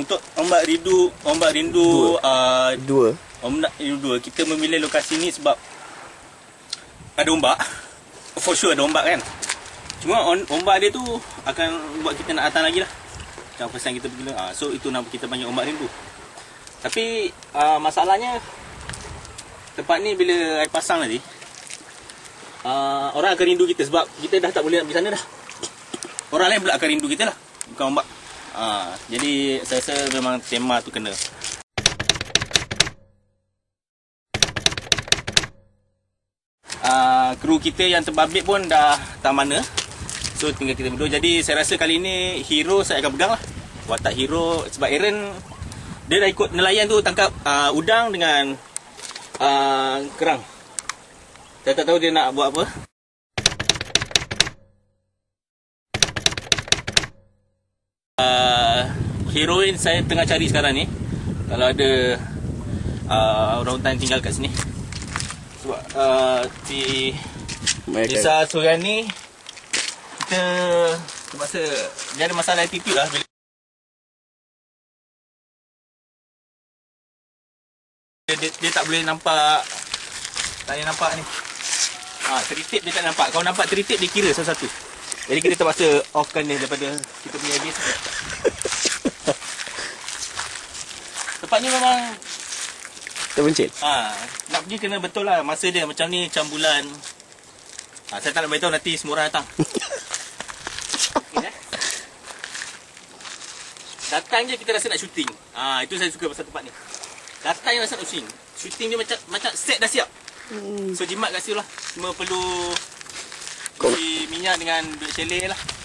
untuk ombak rindu ombak rindu uh, Dua. ombak rindu dua kita memilih lokasi ni sebab ada ombak. For sure ada ombak kan. Cuma on, ombak dia tu akan buat kita nak datang lagi lah. Macam pesan kita pergi uh, So itu nama kita panggil ombak rindu. Tapi uh, masalahnya tempat ni bila air pasang nanti uh, orang akan rindu kita sebab kita dah tak boleh nak pergi sana dah. Orang lain pula akan rindu kita lah. Bukan ombak. Uh, jadi saya rasa memang tema tu kena. Uh, kru kita yang terbabit pun dah tak mana. So tinggal kita berdua. Jadi saya rasa kali ni hero saya akan pegang lah. Watak hero sebab Aaron dia dah ikut nelayan tu tangkap uh, udang dengan uh, kerang. Saya tak tahu dia nak buat apa. Uh, heroin saya tengah cari sekarang ni. Kalau ada uh, orang hutan tinggal kat sini. Sebab uh, di Mereka. Desa Suriani kita terpaksa dia ada masalah attitude lah bila dia, dia, dia tak boleh nampak tak boleh nampak ni ha, teritik dia tak nampak kalau nampak teritik dia kira satu-satu jadi kita terpaksa offkan dia daripada kita punya habis tempat ni memang Terpencil. Ha, nak pergi kena betul lah masa dia macam ni macam bulan. Ha, saya tak nak beritahu nanti semua orang datang. eh? Datang je kita rasa nak syuting. Ha, itu saya suka pasal tempat ni. Datang je rasa nak syuting. Syuting dia macam macam set dah siap. So jimat kat situ lah. Cuma perlu Kau- beli minyak dengan duit chalet lah.